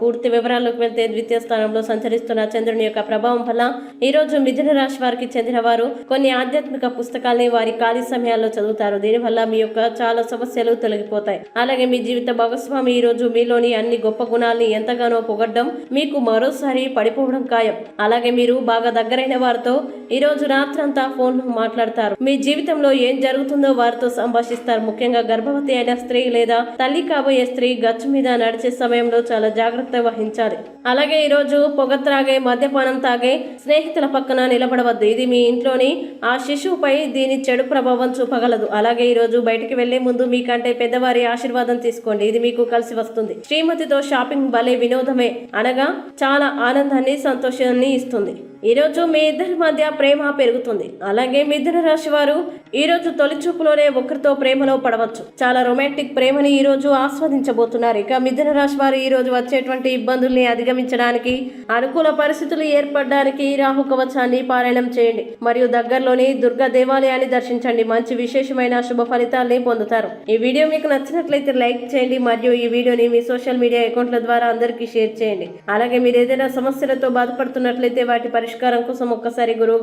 పూర్తి వివరాల్లోకి వెళ్తే ద్వితీయ స్థానంలో సంచరిస్తున్న చంద్రుని యొక్క ప్రభావం వల్ల ఈ రోజు మిథున రాశి వారికి చెందిన వారు కొన్ని ఆధ్యాత్మిక పుస్తకాల్ని వారి ఖాళీ సమయాల్లో చదువుతారు. దీనివల్ల మీ యొక్క చాలా సమస్యలు తొలగిపోతాయి. అలాగే మీ జీవిత భాగస్వామి ఈ రోజు మీలోని అన్ని గొప్ప గుణాల్ని ఎంతగానో పొగడ్డం మీకు మరోసారి పడిపోవడం ఖాయం. అలాగే మీరు బాగా దగ్గరైన వారితో ఈరోజు రాత్రంతా ఫోన్ మాట్లాడతారు. మీ జీవితంలో ఏం జరుగుతుందో వారితో సంభాషిస్తారు. ముఖ్యంగా గర్భవతి అయిన స్త్రీ లేదా తల్లి కాబోయే స్త్రీ గచ్చు మీద నడిచే సమయంలో చాలా జాగ్రత్త వహించాలి. అలాగే ఈరోజు పొగ త్రాగే మద్యపానం తాగే స్నేహితుల పక్కన నిలబడవద్దు. ఇది మీ ఇంట్లోని ఆ శిశువుపై దీని చెడు ప్రభావం చూపగలదు. అలాగే ఈరోజు బయటికి వెళ్ళే ముందు మీకంటే పెద్దవారి ఆశీర్వాదం తీసుకోండి. ఇది మీకు కలిసి వస్తుంది. శ్రీమతితో షాపింగ్ భలే వినోదమే అనగా చాలా ఆనందాన్ని సంతోషాన్ని ఇస్తుంది. ఈరోజు మీ ఇద్దరి మధ్య ప్రేమ పెరుగుతుంది. అలాగే మిథున రాశి వారు ఈ రోజు తొలి చూపులోనే ఒకరితో ప్రేమలో పడవచ్చు. చాలా రొమాంటిక్ ప్రేమని ఈ రోజు ఆస్వాదించబోతున్నారు. ఇక మిథున రాశి వారు ఈ రోజు వచ్చేటువంటి ఇబ్బందుల్ని అధిగమించడానికి అనుకూల పరిస్థితులు ఏర్పడడానికి రాహు కవచాన్ని పారాయణం చేయండి. మరియు దగ్గరలోని దుర్గా దేవాలయాన్ని దర్శించండి. మంచి విశేషమైన శుభ ఫలితాల్ని పొందుతారు. ఈ వీడియో మీకు నచ్చినట్లయితే లైక్ చేయండి. మరియు ఈ వీడియోని మీ సోషల్ మీడియా అకౌంట్ల ద్వారా అందరికీ షేర్ చేయండి. అలాగే మీరు ఏదైనా సమస్యలతో బాధపడుతున్నట్లయితే వాటి పరిష్కారం కోసం ఒక్కసారి గురువు